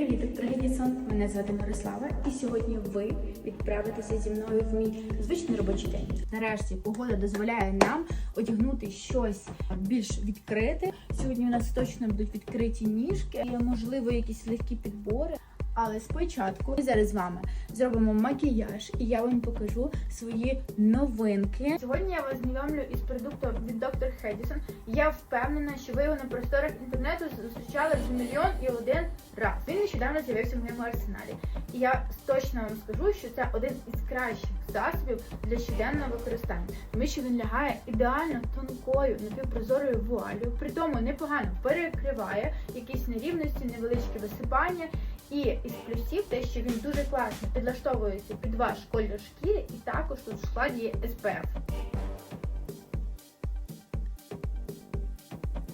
Хедісон. Мене звати Мирослава, і сьогодні ви відправитеся зі мною в мій звичний робочий день. Нарешті погода дозволяє нам одягнути щось більш відкрите. Сьогодні у нас точно будуть відкриті ніжки, і можливо якісь легкі підбори. Але спочатку ми зараз з вами зробимо макіяж, і я вам покажу свої новинки. Сьогодні я вас знайомлю із продуктом від Dr. Hedison. Я впевнена, що ви його на просторах інтернету зустрічали вже мільйон і один раз. Він нещодавно з'явився в моєму арсеналі. І я точно вам скажу, що це один із кращих засобів для щоденного використання, тому що він лягає ідеально тонкою напівпрозорою вуалью, при тому непогано перекриває якісь нерівності, невеличкі висипання. І із плюсів те, що він дуже класно підлаштовується під ваш колір шкіри, і також тут в складі є SPF.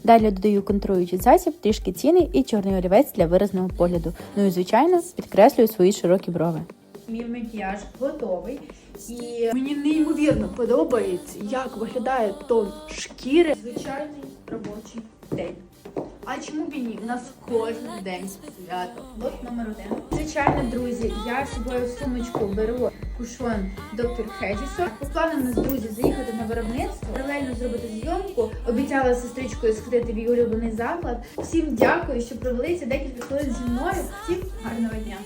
Далі додаю контруючий засіб, трішки ціни і чорний олівець для виразного погляду. Ну і звичайно підкреслюю свої широкі брови. Мій макіяж готовий. І мені неймовірно подобається, як виглядає тон шкіри. Звичайний робочий день. А чому б ні? У нас кожен день свято. От номер один. Звичайно, друзі, я з собою в сумочку беру кушон доктор Хедісо. По плану нас, друзі, заїхати на виробництво, паралельно зробити зйомку. Обіцяла сестричкою сходити в її улюблений заклад. Всім дякую, що провели ці декілька хвилин зі мною. Всім гарного дня.